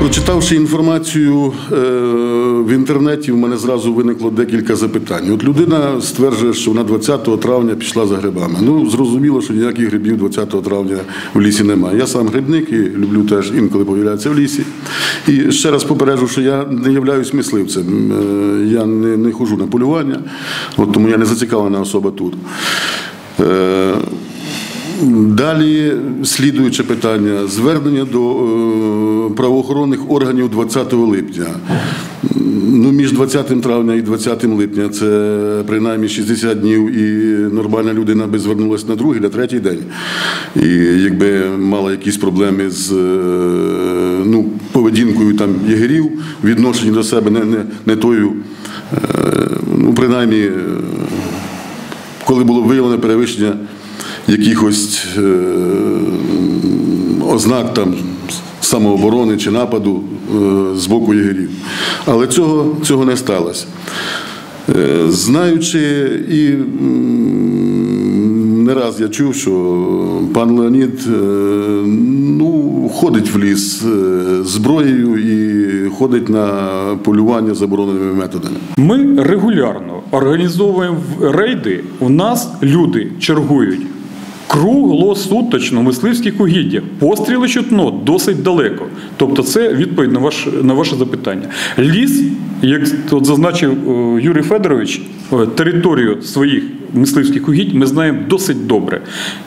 Прочитавши інформацію е, в інтернеті, в мене зразу виникло декілька запитань. От людина стверджує, що вона 20 травня пішла за грибами. Ну, зрозуміло, що ніяких грибів 20 травня в лісі немає. Я сам грибник і люблю теж інколи появлятися в лісі. І ще раз попереджу, що я не являюсь мисливцем. Е, Я не, не хожу на полювання, от тому я не зацікавлена особа тут. Далі слідуюче питання: звернення до е, правоохоронних органів 20 липня. Ну, між 20 травня і 20 липня це принаймні 60 днів, і нормальна людина би звернулася на другий, на третій день. І якби мала якісь проблеми з е, ну, поведінкою там єгерів, відношенням до себе не, не, не тою, е, ну, принаймні, коли було виявлено перевищення якихось е, ознак там самооборони чи нападу е, з боку єгерів. Але цього, цього не сталося. Е, знаючи і не раз я чув, що пан Леонід ну, ходить в ліс зброєю і ходить на полювання забороненими методами. Ми регулярно організовуємо рейди. У нас люди чергують круглосуточно мисливських угіддях. Постріли чутно досить далеко. Тобто, це відповідь на ваше, на ваше запитання. Ліс, як от зазначив е, Юрій Федорович, е, територію своїх мисливських угідь ми знаємо досить добре.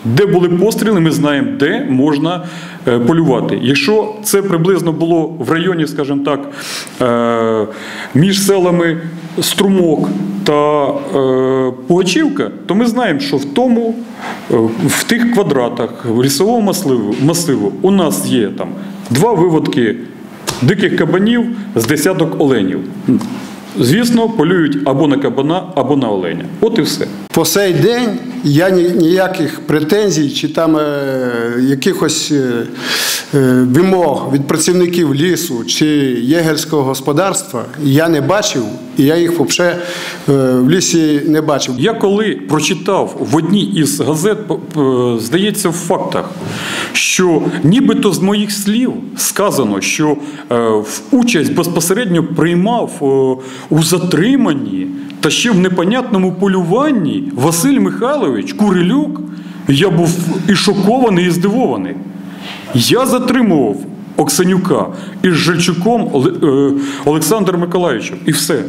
Де були постріли, ми знаємо, де можна е, полювати. Якщо це приблизно було в районі, скажімо так, між селами Струмок та е, Пугачівка, то ми знаємо, що в тому, е, в тих квадратах лісового масиву, масиву у нас є там два виводки диких кабанів з десяток оленів. Звісно, полюють або на кабана, або на оленя. От і все. По сей день я ніяких претензій чи там е, якихось е, е, вимог від працівників лісу чи єгерського господарства я не бачив, і я їх взагалі в лісі не бачив. Я коли прочитав в одній із газет, здається, в фактах, що нібито з моїх слів сказано, що в участь безпосередньо приймав у затриманні та ще в непонятному полюванні Василь Михайлович Курилюк, я був і шокований, і здивований. Я затримував Оксенюка із Жильчуком е, Олександром Миколаївичем, і все.